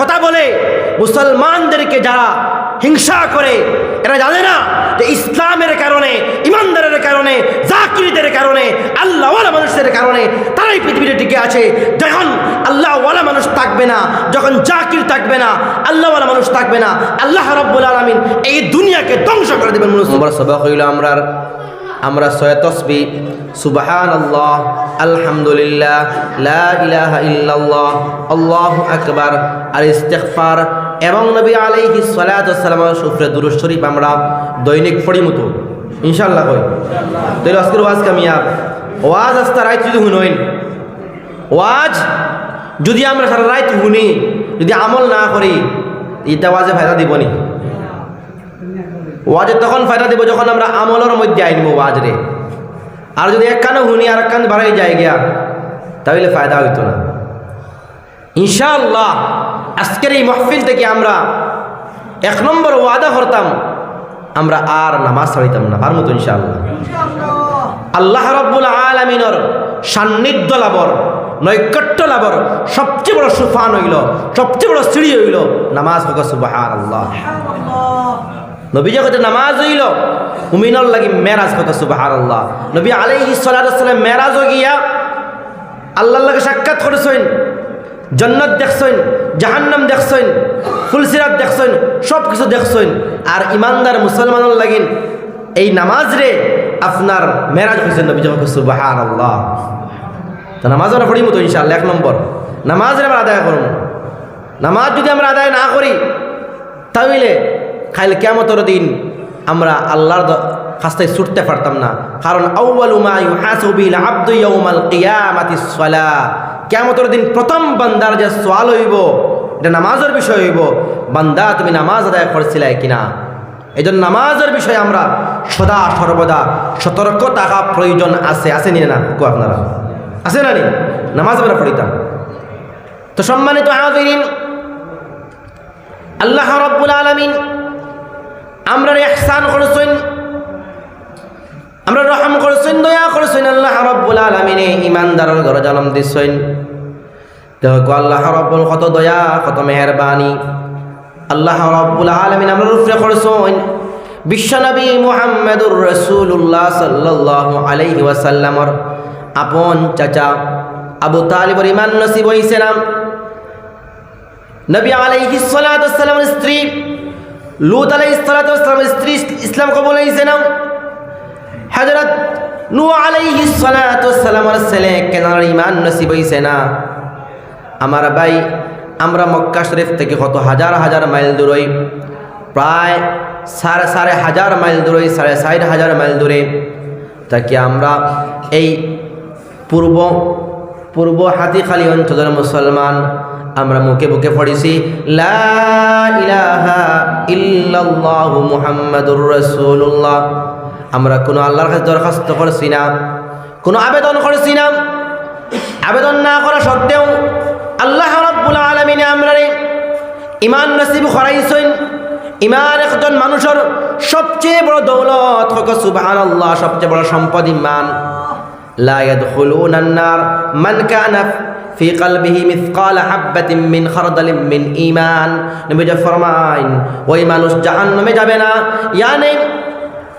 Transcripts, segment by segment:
কথা বলে, মুসলমানদেরকে যারা হিংসা করে, এরা জানে না যে ইসলামের কারণে, ইমানদারের কারণে, জাকিরদের কারণে, আল্লাহওয়ালা মানুষের কারণে তারাই পৃথিবীতে টিকে আছে। যখন আল্লাহওয়ালা মানুষ থাকবে না, যখন জাকির থাকবে না, আল্লাহওয়ালা মানুষ থাকবে না, আল্লাহ রব্বুল আলমিন এই দুনিয়াকে ধ্বংস করে দেবেন নম্বর সবক হইল আমরা আমরা ছয় তসবি সুবাহান আল্লাহ আলহামদুলিল্লাহ, লা ইলাহা ইল্লাল্লাহ, আল্লাহু আকবার, আর ইস্তেগফার। এবং নবী আলাইহি ওয়াসসালামের সুফরে দুরূদ শরীফ আমরা দৈনিক পড়ি মতো। ইনশাআল্লাহ কই? তাহলে আজকের ওয়াজ কামিয়াব। ওয়াজ আস্তা রাইত যদি হুনইন ওয়াজ যদি আমরা সারা রাইত শুনি, যদি আমল না করি, ইটা ওয়াজে ফায়দা দিবনি। ওয়াজে তখন ফায়দা দিব যখন আমরা আমলের মধ্যে আইনব ওয়াজ রে আর যদি এক কানে শুনি আর এক কান বাড়াই যায় গিয়া, তাহলে ফায়দা হইতো না। ইনশাআল্লাহ, আজকের এই মহফিল থেকে আমরা এক নম্বর ওয়াদা করতাম, আমরা আর নামাজ ছাড়িতাম না। পারমতো ইনশাআল্লাহ। আল্লাহ রব্বুল আলমিনর সান্নিধ্য লাভর, নৈকট্য লাভর সবচেয়ে বড় সুফান হইল, সবচেয়ে বড় সিঁড়ি হইল নামাজ হোক সুবাহ আল্লাহ নবী যখন নামাজ হইল হুমিনর লাগি মেরাজ কথা সুবাহ আল্লাহ নবী আলাইহি সালাম মেরাজ গিয়া আল্লাহর লাগে সাক্ষাৎ করেছেন, জন্নত দেখছেন, জাহান্নাম দেখছেন, ফুলসিরাত দেখছেন সব কিছু দেখছেন। আর ইমানদার মুসলমানের লাগিন এই নামাজ রে আপনার মেরাজ হয়েছেন নবী যখন সুবাহ আল্লাহ তো নামাজ আমরা পড়ি মতো ইনশাল্লাহ এক নম্বর। নামাজ আমরা আদায় করব নামাজ যদি আমরা আদায় না করি, তাহলে খাইলে কেমতর দিন আমরা আল্লাহর কাছটায় ছুটতে পারতাম না। কারণ কেমতর দিন প্রথম বান্দার যে সোয়াল হইব, এটা নামাজের বিষয় হইব। বান্দা, তুমি নামাজ আদায় করছিলে কিনা? এই জন্য নামাজের বিষয়ে আমরা সদা সর্বদা সতর্ক থাকা প্রয়োজন আছে। আছে নি না? কো আপনারা? আছে না নি? নামাজ আমরা পড়িতাম। তো সম্মানিত আল্লাহ রব্বুল আলমিন আমরা এহসান করেছেন আমরা রহম করেছেন, দয়া করেছেন, আল্লাহ রব্বুল আলমিনে ইমানদারের ঘর জন্ম দিচ্ছেন দেখো আল্লাহ রব্বুল কত দয়া, কত মেহরবানি। আল্লাহ রব্বুল আলমিন আমরা রুফরে করেছেন। বিশ্বনবী মুহাম্মদুর রসুল্লাহ সাল্লাহ আলাইহি ওয়াসাল্লামর আপন চাচা আবু তালিবর ইমান নসিব হইছিলাম নবী আলাইহি সালামের স্ত্রী লুত আলাই সালামের স্ত্রী ইসলাম কবল হয়েছিলাম হজরত নু আলাইহি সালামের ছেলে কেনার ইমান নসিব হইছে না। আমার ভাই, আমরা মক্কা শরীফ থেকে কত হাজার হাজার মাইল দূরই প্রায় সাড়ে সাড়ে হাজার মাইল দূরই সাড়ে ষাট হাজার মাইল দূরে। তাকে আমরা এই পূর্ব পূর্ব হাতিখালি অঞ্চলের মুসলমান আমরা মুখে বুকে পড়েছি ইল্লাল্লাহু মুহাম্মাদুর রাসূলুল্লাহ। আমরা কোনো আল্লাহর কাছে দরখাস্ত করছি না, কোনো আবেদন করছি না। আবেদন না করা সত্ত্বেও আল্লাহ রাব্বুল আলামিনে আমরা ইমান নসিব করাইছেন। ইমান একজন মানুষের সবচেয়ে বড় দৌলত হোক সুবহানাল্লাহ, সবচেয়ে বড় সম্পদ ইমান লা ইয়াদখুলুনা আন-নার মান কানা ফি মিন মিন মানুষ জাহান্নামে যাবে না।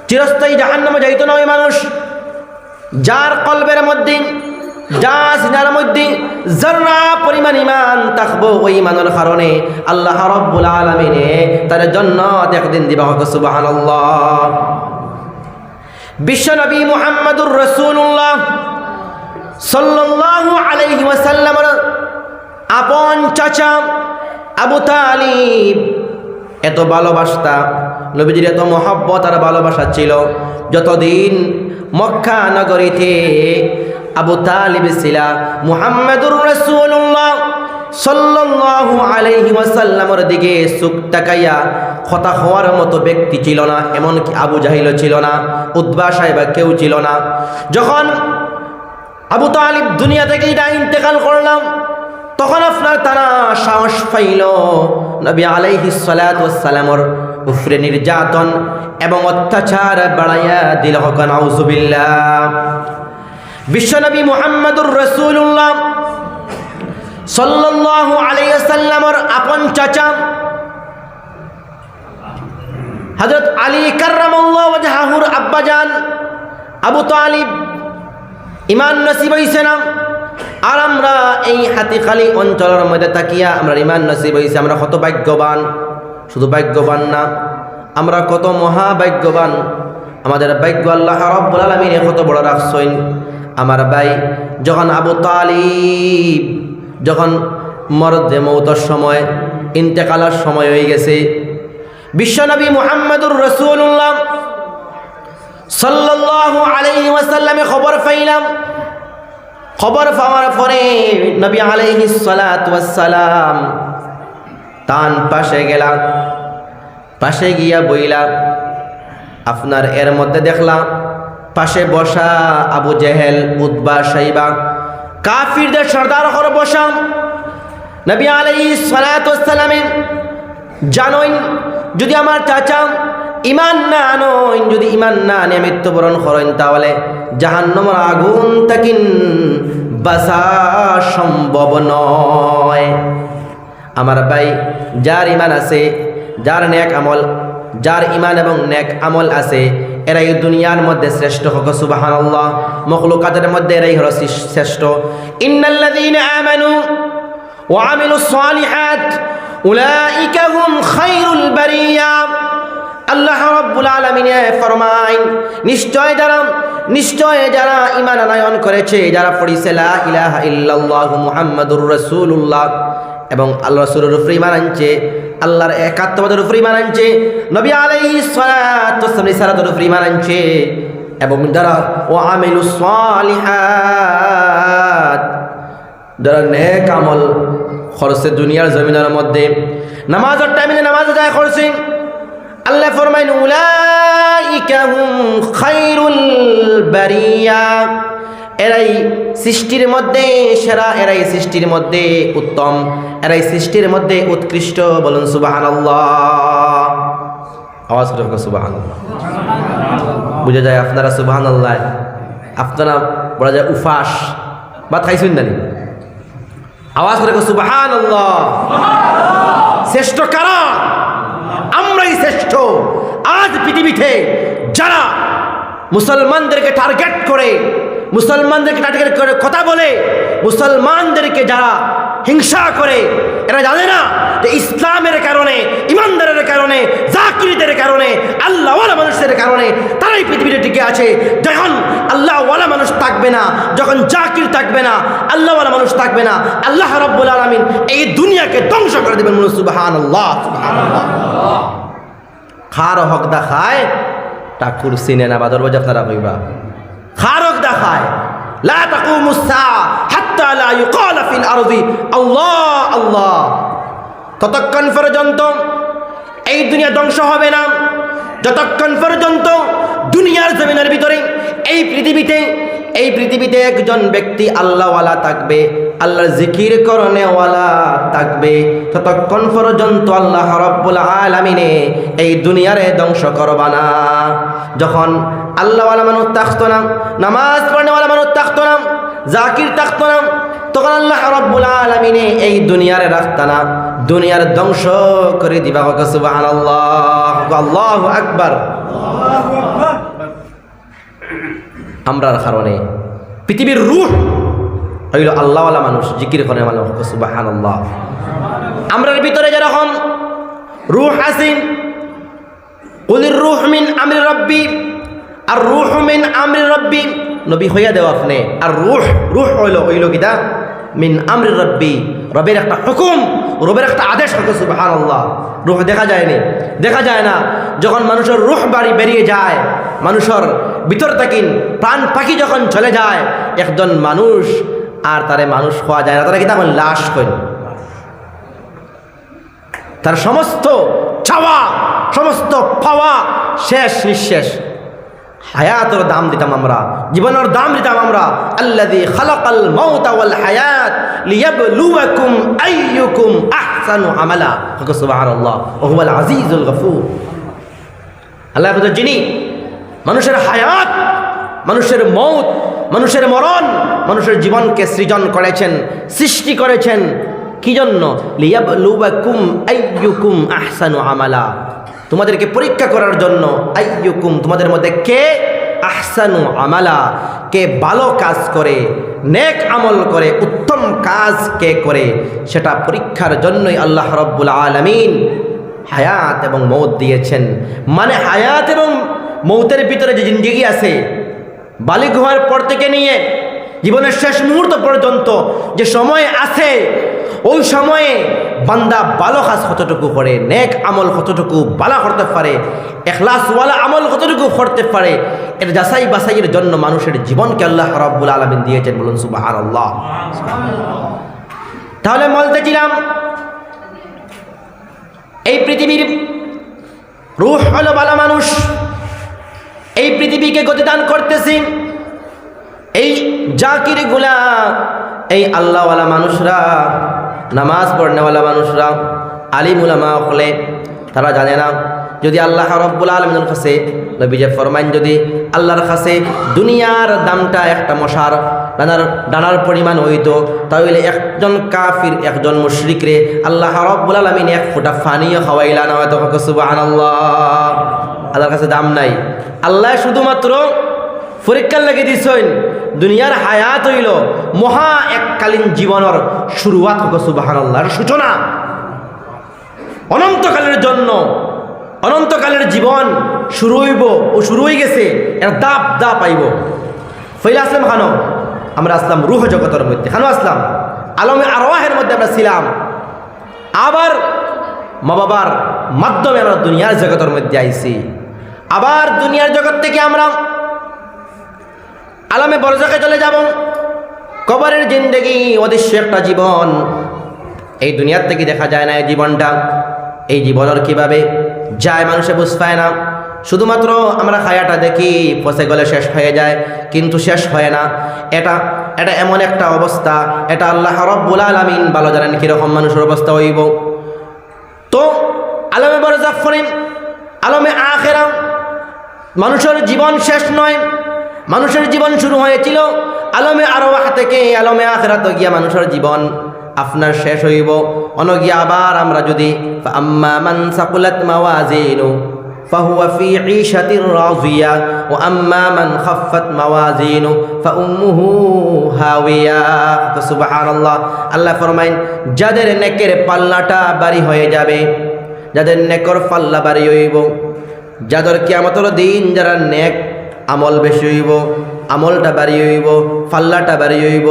চিরস্থায়ী যাইতো না ওই মানুষ। যার কলবের মধ্যে, যা সিনার মধ্যে জর্রা পরিমাণ ইমান থাকব ওই ইমানের কারণে আল্লাহ রব্বুল আলমিনে তার জন্য একদিন দিবা। হোক সুবহানাল্লাহ বিশ্বনবী মুহাম্মদুর রসুল্লাহ সাল্লাল্লাহু আলাইহি ওয়াসাল্লামের আপন চাচা আবু তালিব। এত ভালোবাসতা, নবীজির এত মহব্বত আর ভালোবাসা ছিল। যতদিন মক্কা নগরীতে আবু তালিব ছিলা, মুহাম্মদুর রসুল্লাহ সাল্লাল্লাহু আলাইহি ওয়াসাল্লামের দিকে চোখ তাকাইয়া কথা হওয়ার মতো ব্যক্তি ছিল না, এমনকি আবু জাহিল ছিল না, উদ্বা সাহেবা কেউ ছিল না। যখন আবু তালিব দুনিয়া থেকে এটা ইন্তেকাল করলাম, তখন আপনার তারা সাহস পাইল। নবী আলাইহি সালামর উফরে নির্যাতন এবং অত্যাচার বাড়াইয়া দিল। হকান আউজুবিল্লাহ বিশ্বনবী মুহাম্মদুর রসুল্লাহ সাল্লাল্লাহু আলাইহি সাল্লামর আপন চাচা হযরত আলী কাররামাল্লাহু ওয়াজহাহুর আব্বাজান আবু তালিব ইমান নসিব হইছে না? আর আমরা এই হাতিখালি অঞ্চলের মধ্যে তাকিয়া আমরা ইমান নসিব হইছে, আমরা কত ভাগ্যবান? শুধু ভাগ্যবান না, আমরা কত মহাভাগ্যবান। আমাদের ভাগ্য আল্লাহ রব্বুল আলমিনে কত বড় রাখছইন আমার ভাই, যখন আবু তালিব, যখন মরদে মৌতর সময়, ইন্তেকালার সময় হয়ে গেছে, বিশ্বনবী মুহাম্মদুর রসুল্লাহ সাল্লাল্লাহু আলাইহি ওয়াসাল্লামে খবর পাইলাম। খবর পাওয়ার পরে নবী আলাইহি ওয়াসসালাম তান পাশে গেলাম। পাশে গিয়া বইলা, আপনার এর মধ্যে দেখলাম, পাশে বসা আবু জেহেল উদ্বা সাইবা, কাফিরদের সর্দার হর বসা। নবী আলাইহি সালাতু ওয়াসসালামে জানোই যদি আমার চাচা ইমান না আনো যদি ইমান না আনে, মৃত্যুবরণ করেন, তাহলে জাহান্নমর আগুন তাকিন বাসা সম্ভব নয়। আমার ভাই, যার ইমান আছে, যার ন্যাক আমল, যার ইমান এবং ন্যাক আমল আছে, এরাই দুনিয়ার মধ্যে শ্রেষ্ঠ হক সুবাহান আল্লাহ মখলুকাতের মধ্যে এরাই হল শ্রেষ্ঠ। ইন্নাল্লাযীনা আমানু ওয়া সালিহাত, উলাইকা হুম খায়রুল বারিয়া। আল্লাহ রব্বুল আলমিনে ফরমাইন, নিশ্চয় যারা নিশ্চয় যারা ইমান আনায়ন করেছে, যারা পড়িছে লা ইলাহা ইল্লাল্লাহু মুহাম্মাদুর রাসূলুল্লাহ এবং আল্লাহ রাসূলের উপরে ইমান আনছে, আল্লাহর একাত্মবাদের উপরে ইমান আনছে, নবী আলাইহিস সালাতু ওয়াসসালাম রিসালাতের উপরে ইমান আনছে এবং যারা, ও আমিলুস সালিহাত, যারা নেক আমল খরচে দুনিয়ার জমিনের মধ্যে, নামাজের টাইমে নামাজ যায় খরচে আল্লাহ ফরমাইন এরাই সৃষ্টির মধ্যে সেরা, এরাই সৃষ্টির মধ্যে উত্তম, এরাই সৃষ্টির মধ্যে উৎকৃষ্ট। বলুন, সুবহানাল্লাহ। আওয়াজ করে সুবহানাল্লাহ। বুঝা যায় আপনারা সুবাহান আল্লাহ আপনারা বলা যায় উফাস। বা খাইছেন না আওয়াজ করে সুবাহান শ্রেষ্ঠ কারা? শ্রেষ্ঠ। আজ পৃথিবীতে যারা মুসলমানদেরকে টার্গেট করে, মুসলমানদেরকে টার্গেট করে কথা বলে, মুসলমানদেরকে যারা হিংসা করে, এরা জানে না যে ইসলামের কারণে, ইমানদারের কারণে, জাকিরদের কারণে, আল্লাহওয়ালা মানুষের কারণে তারাই পৃথিবীতে টিকে আছে। যখন আল্লাহওয়ালা মানুষ থাকবে না, যখন জাকির থাকবে না, আল্লাহওয়ালা মানুষ থাকবে না, আল্লাহ রব্বুল আলমিন এই দুনিয়াকে ধ্বংস করে দেবেন মনে সুবাহান আল্লাহ খার হক দেখায় খায় টাকুর সিনে না বা দরবাজা আপনারা কইবা। খার হক দা খায় লা তাকুমুস সা হাত্তা লা ইউকাল ফিল আরদি। আল্লাহ আল্লাহ। ততক্ষণ পর্যন্ত এই দুনিয়া ধ্বংস হবে না। যতক্ষণ পর্যন্ত দুনিয়ার জমিনের ভিতরে এই পৃথিবীতে এই পৃথিবীতে একজন ব্যক্তি আল্লাহওয়ালা থাকবে আল্লাহর জিকির করণেওয়ালা থাকবে। ততক্ষণ পর্যন্ত আল্লাহ রব্বুল আলামিনে এই দুনিয়ারে ধ্বংস করবা না। যখন আল্লাহওয়ালা মানুষ থাকতো না নামাজ পড়নেওয়ালা মানুষ থাকতো না জাকির থাকতো না তখন আল্লাহ রব্বুল আলমিনে এই দুনিয়ারে রাখতা না। দুনিয়ার ধ্বংস করে দিবা সুবহানাল্লাহ। আল্লাহু আকবার। আমরার কারণে পৃথিবীর রূহ হইল আল্লাহওয়ালা মানুষ, জিকির করে মানুষ আল্লাহ আমরার ভিতরে যেরকম রুহ আসিন কুলির রুহ মিন আমরি রব্বি, আর রুহ মিন আমরি রব্বি, নবী হইয়া দেও আপনি। আর রুহ রুহ হইল হইল কিতা? মিন আমরি রব্বি, রবের একটা হুকুম, রবের একটা আদেশ হতো সুবাহান আল্লাহ রুহ দেখা যায়নি। দেখা যায় না, যখন মানুষের রুহ বাড়ি বেরিয়ে যায়, মানুষের ভিতর থাকিন প্রাণ পাখি যখন চলে যায়, একজন মানুষ আর তারে মানুষ হওয়া যায় না। তারা কিন্তু এখন লাশ কইন তার সমস্ত চাওয়া, সমস্ত পাওয়া শেষ, নিঃশেষ। হায়াতের দাম দিতাম আমরা, জীবনের দাম দিতাম আমরা। আল্লাযী খালাকাল মাউতা ওয়াল হায়াত লিয়াবলুয়াকুম আইয়ুকুম আহসানু আমালা। সুবহানাল্লাহ ওয়া হুয়াল আজিজুল গফুর। আল্লাহ যিনি মানুষের হায়াত, মানুষের মৌত মানুষের মরণ, মানুষের জীবনকে সৃজন করেছেন, সৃষ্টি করেছেন। কি জন্য আহসানু আমালা। তোমাদেরকে পরীক্ষা করার জন্য আইয়ুকুম, তোমাদের মধ্যে কে? আহসানু আমালা। কে ভালো কাজ করে, নেক আমল করে, উত্তম কাজ কে করে, সেটা পরীক্ষার জন্যই আল্লাহ রব্বুল আলমিন হায়াত এবং মৌত দিয়েছেন। মানে হায়াত এবং মৌতের ভিতরে যে জিন্দিগি আছে বালিক হওয়ার পর থেকে নিয়ে জীবনের শেষ মুহূর্ত পর্যন্ত যে সময় আছে, ওই সময়ে বান্দা ভালো কাজ কতটুকু করে, নেক আমল কতটুকু বালা করতে পারে, এখলাসওয়ালা আমল কতটুকু করতে পারে, এর যাচাই বাছাইয়ের জন্য মানুষের জীবনকে আল্লাহ রব্বুল আলমিন দিয়েছেন বলুন সুবাহ আল্লাহ তাহলে বলতেছিলাম এই পৃথিবীর রুহ হলো ভালো মানুষ এই পৃথিবীকে গতিদান করতেছি। এই জাকিরগুলা এই আল্লাহওয়ালা মানুষরা, নামাজ পড়নেওয়ালা মানুষরা আলিমুলামা হলে তারা জানে না, যদি আল্লাহ রব্বুল আলমের কাছে, নবীজে ফরমাইন যদি আল্লাহর কাছে দুনিয়ার দামটা একটা মশার ডানার ডানার পরিমাণ হইতো, তাহলে একজন কাফির, একজন মুশরিকরে আল্লাহ রব্বুল আলমিন এক ফোঁটা ফানিও খাওয়াইলা না হয়তো সুবাহ আল্লাহ আল্লাহর কাছে দাম নাই। আল্লাহ শুধুমাত্র পরীক্ষার লেগে দিছেন, দুনিয়ার হায়াত হইল মহা এককালীন জীবনের শুরুয়াত হোক সুবাহান আল্লাহর সূচনা, অনন্তকালের জন্য, অনন্তকালের জীবন শুরু হইব ও শুরু হয়ে গেছে, এর দাপ দা পাইব ফইলে আসলাম খানো, আমরা আসলাম রুহ জগতের মধ্যে। খানো আসলাম, আলমে আরোহের মধ্যে আমরা ছিলাম। আবার মা বাবার মাধ্যমে আমরা দুনিয়ার জগতের মধ্যে আইছি। আবার দুনিয়ার জগৎ থেকে আমরা আলামে বরজাকে চলে যাব। কবরের জিন্দগি, অদৃশ্য একটা জীবন। এই দুনিয়ার থেকে দেখা যায় না এই জীবনটা। এই জীবনের কীভাবে যায় মানুষে বুঝ পায় না। শুধুমাত্র আমরা খায়াটা দেখি, পচে গলে শেষ হয়ে যায়, কিন্তু শেষ হয় না। এটা এটা এমন একটা অবস্থা। এটা আল্লাহ রব্বুল আলমিন ভালো জানেন কীরকম মানুষের অবস্থা হইব। তো আলমে বরজাফরিন আলমে আখেরা মানুষের জীবন শেষ নয় মানুষের জীবন শুরু হয়েছিল আলমে আরোয়াহ থেকে আলমে আখেরাত গিয়া মানুষের জীবন আপনার শেষ হইব অনগিয়া আবার আমরা যদি আম্মা মান সাকুলাত মাওয়াজিনু فهو في عيشة راضية وأما من خفت موازينه فأمه هاوية سبحان الله আল্লাহ ফরমাইন যাদের নেকের পাল্লাটা বাড়ি হয়ে যাবে যাদের নেকর পাল্লা বাড়ি হইব যাদের কিয়ামতর দিন যারা নেক আমল বেশি হইব, আমলটা বাড়ি হইব, ফাল্লাটা বাড়ি হইব,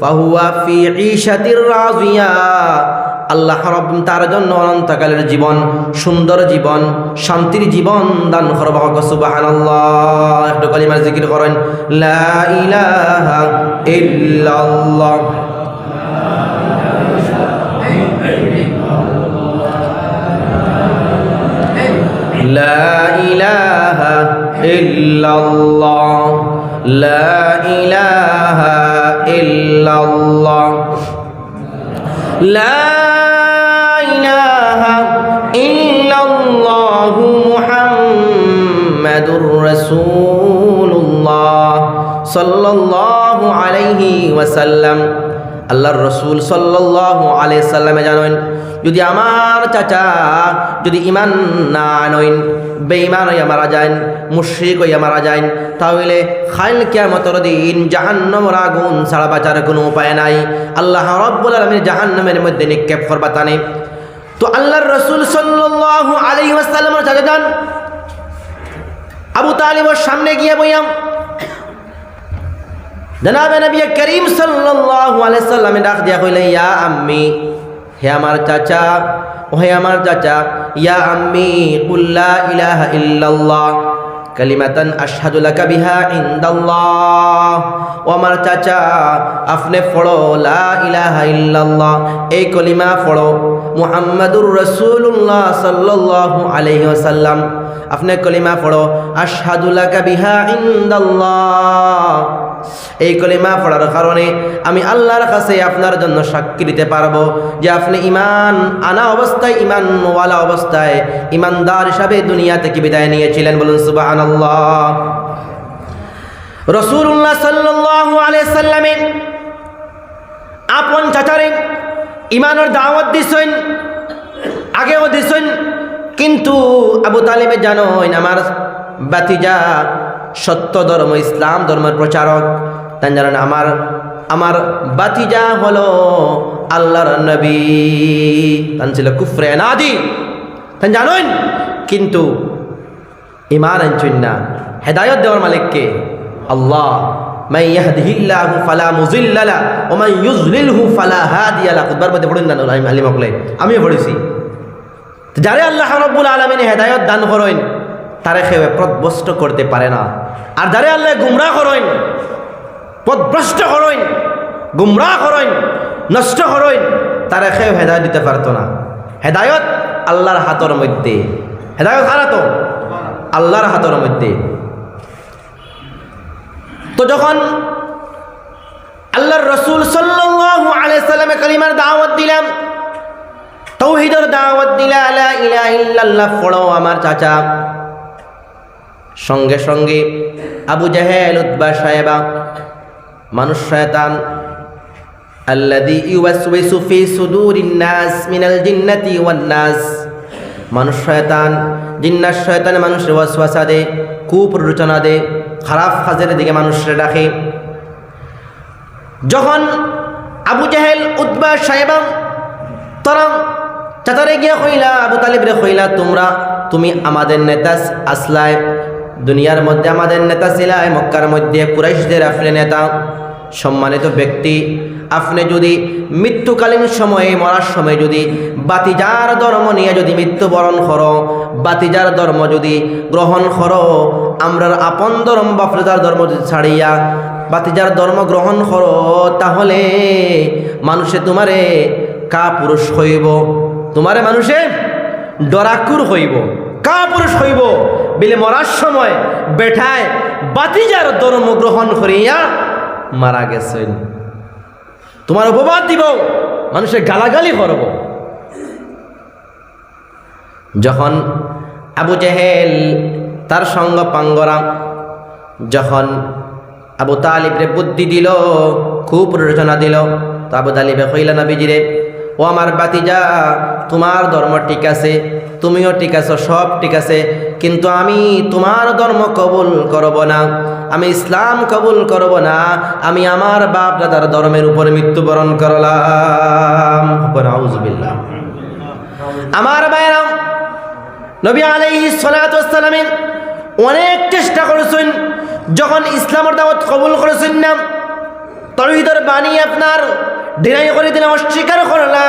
ফাহুয়া ফি ঈশাতির রাজিয়া। আল্লাহ রব তার জন্য অনন্তকালের জীবন, সুন্দর জীবন, শান্তির জীবন দান করবা সুবহানাল্লাহ। একটু কলিমার জিকির করেন, লা ইলাহা ইল্লাল্লাহ। لا إله إلا الله لا إله إلا الله لا إله إلا الله محمد رسول الله صلى الله عليه وسلم আল্লাহর রসুল সাল্লাহ আলাই সাল্লামে জানেন যদি আমার চাচা যদি ইমান না আনইন বেঈমান হইয়া মারা যান, মুশ্রিক হইয়া মারা যান, তাহলে খাইল কিয়ামতর দিন জাহান্নমর আগুন ছাড়া বাঁচার কোনো উপায় নাই। আল্লাহ রব্বুল আলমীর জাহান্নমের মধ্যে নিক্ষেপ করবা তানে তো আল্লাহর রসুল সাল্লাহ আলী ওয়াসাল্লামের চাচা যান। আবু তালিবর সামনে গিয়ে বইয়াম জনাবে নবী করিম সাল্লাল্লাহু আলাইহি সাল্লামে ডাক দিয়া কইলে ইয়া আম্মি হে আমার চাচা, ও হে আমার চাচা, ইয়া আম্মি, কুল লা ইলাহা ইল্লাল্লাহ, কালিমাতান আশহাদু লাকা বিহা ইনদাল্লাহ। ও আমার চাচা, আপনি পড়ো, লা ইলাহা ইল্লাল্লাহ, এই কলিমা পড়ো, মুহাম্মাদুর রাসূলুল্লাহ সাল্লাল্লাহু আলাইহি ওয়াসাল্লাম। আপনি কলিমা পড়ো, আশহাদু লাকা বিহা ইনদাল্লাহ। এই কলিমা পড়ার কারণে আমি আল্লাহর কাছে আপনার জন্য সাক্ষী দিতে পারব যে আপনি ইমান আনা অবস্থায় ইমান ওয়ালা অবস্থায় ইমানদার হিসাবে দুনিয়া থেকে বিদায় নিয়েছিলেন। বলুন সুবাহ রসুল্লাহ সাল্লাল্লাহু আলাইহি সাল্লামের আপন চাচারে ইমানের দাওয়াত দিছেন, আগেও দিছেন, কিন্তু আবু তালিবে জানোই আমার বাতিজা সত্য ধর্ম, ইসলাম ধর্মের প্রচারক। তাই জানেন আমার আমার বাতিজা হলো আল্লাহর নবী। তান ছিল কুফরে নাদি। তাই জানেন? কিন্তু ইমান আনছেন না। হেদায়ত দেওয়ার মালিককে আল্লাহ ইয়াহদিহিল্লাহু ফালা মুযিল্লা লা ওয়া মান ইউযলিলহু ফালা হাদিয়া লা খুতবার মধ্যে পড়েন না আমি আলিম বলে আমিও পড়েছি। যারে আল্লাহ রাব্বুল আলামিন হেদায়ত দান করেন, তারে খেয়ে পথভ্রষ্ট করতে পারে না। আর যারে আল্লাহ গুমরাহ করেন পথভ্রষ্ট করেন গুমরা করেন, নষ্ট করেন, তারে খেয়ে হেদায়ত দিতে পারতো না। হেদায়ত আল্লাহর হাতের মধ্যে। হেদায়ত হারা তো? আল্লাহর হাতের মধ্যে। তো যখন আল্লাহর রসুল সাল্লামে কালিমার দাওয়াত দিলাম, তৌহিদের দাওয়াত দিলা, লা ইলাহা ইল্লাল্লাহ আমার চাচা। সঙ্গে সঙ্গে আবু জাহেল, উতবা সাহেবা, মানুষ শয়তান, আল্লাযী ইউওয়াসওয়িসু ফি সুদুরিন নাস মিনাল জিন্নাতি ওয়ান নাস। মানুষ শয়তান জিন্নাত শয়তানে মানুষের ওয়াসওয়াসা দে, কুপ্ররোচনা দে, খারাপ কাজের দিকে মানুষের ডাকে। যখন আবু জাহেল উদ্বা সাহেবা তারা চাচারে গিয়া কইলা আবু তালিবরে কইলা তোমরা, তুমি আমাদের নেতা আসলায় দুনিয়ার মধ্যে আমাদের নেতা ছিলায় মক্কার মধ্যে কুরাইশদের আপনি নেতা, সম্মানিত ব্যক্তি, আপনি যদি মৃত্যুকালীন সময়ে, মরার সময় যদি বাতিজার ধর্ম নিয়ে যদি মৃত্যুবরণ করো, বাতিজার ধর্ম যদি গ্রহণ করো, আমরার আপন ধর্ম বাপরেজার ধর্ম যদি ছাড়িয়া বাতিজার ধর্ম গ্রহণ করো, তাহলে মানুষে তোমারে কা পুরুষ হইব, তোমারে মানুষে ডরাকুর হইব কা পুরুষ হইব। বিলে মরার সময় বেঠায় বাতিজার ধর্ম গ্রহণ করিয়া মারা গেছেন। তোমার উপবাদ দিব, মানুষের গালাগালি করব। যখন আবু জেহেল তার সঙ্গ পাঙ্গরা যখন আবু তালিবরে বুদ্ধি দিল, খুব রচনা দিল, তো আবু তালিবে কইলা, নবীজিরে ও আমার বাতিজা, তোমার ধর্ম ঠিক আছে, তুমিও ঠিক আছো, সব ঠিক আছে, কিন্তু আমি তোমার ধর্ম কবুল করব না, আমি ইসলাম কবুল করব না, আমি আমার বাপ দাদার ধর্মের উপরে মৃত্যুবরণ করলাম। আমার ভাইরা নবী আলাইহি সালামের অনেক চেষ্টা করেছেন, যখন ইসলামের দাওয়াত কবুল করেছেন না, তহিদর বাণী আপনার ডিনাই করে দিলে অস্বীকার করলা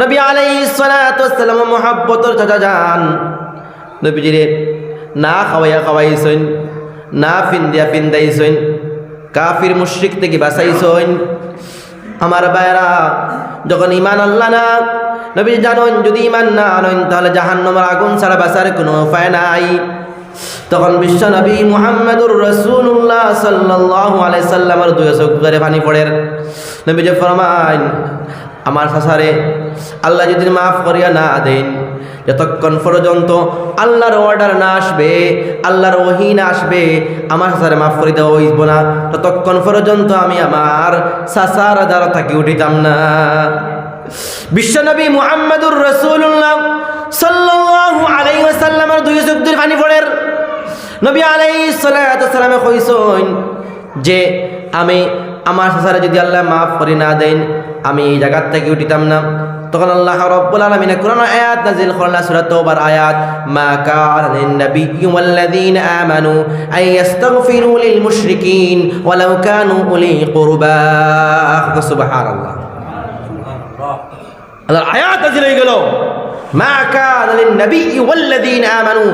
নবী আলাইহি সালাম মহাব্বতর চাচা যান। নবীজিরে না খাওয়াইয়া খাওয়াইছেন, না ফিন্দিয়া ফিন্দাইছেন, কাফির মুশরিক থেকে বাঁচাইছেন। আমার বায়রা যখন ইমান আল্লাহ না, নবী জানেন, যদি ইমান না আনেন, তাহলে জাহান্নামের আগুন ছাড়া বাঁচার কোনো উপায় নাই। তখন বিশ্ব নবী মুহাম্মদুর রসুল্লাহ সাল্লাহ আলাই সাল্লামের দুই চোখ ধরে পানি পড়ে নবী যে ফরমাইন, আমার শাসারে আল্লাহ যদি মাফ করিয়া না দেন, যতক্ষণ পর্যন্ত আল্লাহর অর্ডার না আসবে, আল্লাহর ওহি না আসবে, আমার শাসারে মাফ করে দেওয়া হইব না। ততক্ষণ পর্যন্ত আমি আমার শাসার দ্বারা থাকি উঠিতাম না। বিশ্বনবী মুহাম্মদুর রসুল্লাহ সাল্লাল্লাহু আলাইহি ওয়াসাল্লামের দুই দিয়ে পানি পড়ের নবী আলাইহি সালামে কইছেন যে, আমি আমার সাসারে যদি আল্লাহ মাফ করে না দেন, আমি এই জায়গার থেকে উঠিতাম না। তখন আল্লাহ রব্বুল আলামিন কোরআন আয়াত নাযিল করলেন সূরা তওবার আয়াত, মা কানা লিন নাবিয়্যি ওয়াল্লাযীনা আমানু আন ইস্তাগফিরু লিল মুশরিকিন ওয়ালাউ কানু উলি কুরবা। সুবহানাল্লাহ। আল্লাহর আয়াত নাযিল হয়ে গেল। মা কানা লিন নাবিয়্যি ওয়াল্লাযীনা আমানু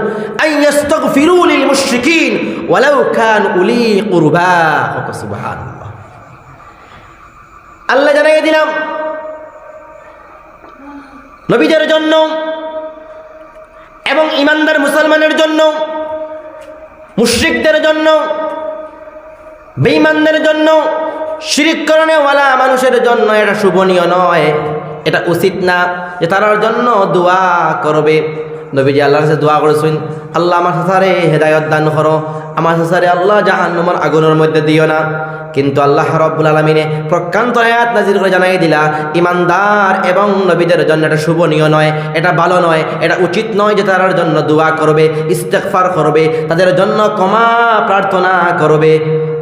আন ইস্তাগফিরু লিল মুশরিকিন ওয়ালাউ কানু উলি কুরবা। সুবহানাল্লাহ। আল্লাহ জানাই দিলাম। নবীদের জন্য এবং ইমানদার মুসলমানের জন্য, মুশ্রিকদের জন্য, বেঈমানদের জন্য শিরিকরণে ওয়ালা মানুষের জন্য এটা শুভনীয় নয়। এটা উচিত না যে তারার জন্য দোয়া করবে। নবীজি আল্লাহর কাছে দোয়া করেছেন, আল্লাহ আমার সাসারে হেদায়ত দান করো। আমার সাসারে আল্লাহ জাহান্নামের আগুনের মধ্যে দিও না। কিন্তু আল্লাহ রব্বুল আলমিনে প্রকান্ত আয়াত নাজির করে জানাই দিলা, ইমানদার এবং নবীদের জন্য এটা শুভনীয় নয়, এটা ভালো নয়, এটা উচিত নয় যে তার জন্য দোয়া করবে ইস্তেকফার করবে, তাদের জন্য ক্ষমা প্রার্থনা করবে।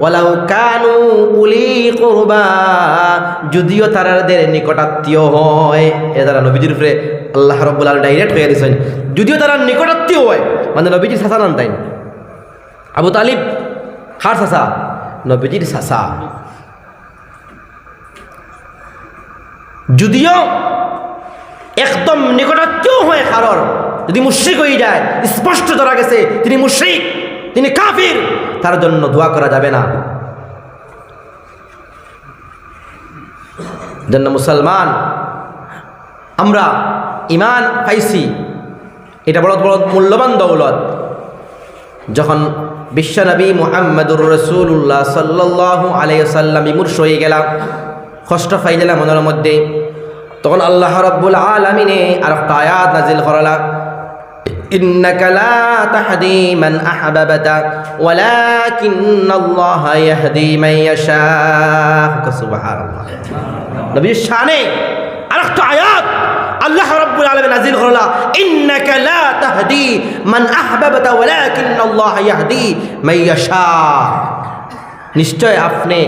ওয়ালাউ কানু উলি করবা, যদিও তারাদের নিকটাত্মীয় হয়। এ তারা নবীজির উপরে আল্লাহ রব্বুল আলম ডাইরেক্ট হয়ে দিয়েছেন যদিও তারা নিকটাত্মীয় হয় মানে নবীজির শাসা নান তাই আবু তালিব হার শাসা নবীজির শাসা যদিও একদম নিকটাত্মীয় হয় কারোর, যদি মুশ্রিক হয়ে যায়, স্পষ্ট ধরা গেছে, তিনি মুশ্রিক, তিনি কাফির, তার জন্য দোয়া করা যাবে না। জন্য মুসলমান আমরা ইমান পাইছি এটা বড় বড় মূল্যবান দৌলত যখন বিশ্বনবী মুহাম্মদুর রসুল্লাহ সাল্লাহ আলাইসাল্লাম ইমুর্ষ হয়ে গেলাম কষ্ট পাই গেলাম মনের মধ্যে তখন আল্লাহ রব্বুল আলমিনে আর একটা আয়াত নাজিল করলা إنك لا تهدي من أحببت ولكن الله يهدي من يشاء سبحان الله নবী শানে আরেকটা আয়াত আল্লাহ রাব্বুল আলামিন নাযিল করলা ইন্নাকা লা তাহদি মান আহবাবতা ওয়ালাকিন্নাল্লাহ ইয়াহদি মান নিশ্চয় আপনি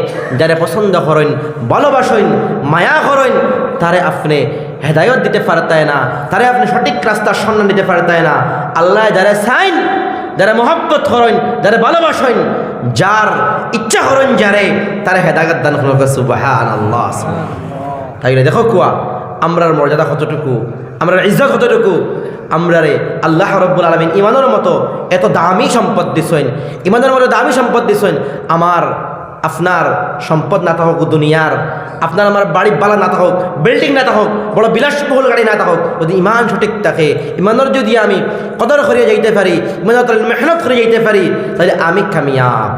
যারা পছন্দ করেন, ভালোবাসেন, মায়া করেন, তারে আপনি হেদায়ত দিতে পারতায় না, তারে আপনি সঠিক রাস্তার সন্ধান দিতে পারতায় না। আল্লাহ যারা চাইন, যারা মহব্বত করেন, যারা ভালোবাসেন, যার ইচ্ছা করেন যারে, তারা হেদায়ত দান করুন। সুবাহান আল্লাহ তাইলে দেখো কুয়া আমরার মর্যাদা কতটুকু? আমরার ইজ্জত কতটুকু? আমরারে আল্লাহ রব্বুল আলমিন ইমানের মতো এত দামি সম্পদ দিছেন ইমানের মতো দামি সম্পদ দিছেন, আমার, আপনার সম্পদ না থাকুক দুনিয়ার, আপনার আমার বাড়ি বালা না থাকুক, বিল্ডিং না থাকুক, বড় বিলাসবহুল গাড়ি না থাকুক, যদি ইমান সঠিক থাকে ইমানের যদি আমি কদর করিয়ে যাইতে পারি ইমানের মেহনত করে যাইতে পারি, তাহলে আমি কামিয়াব।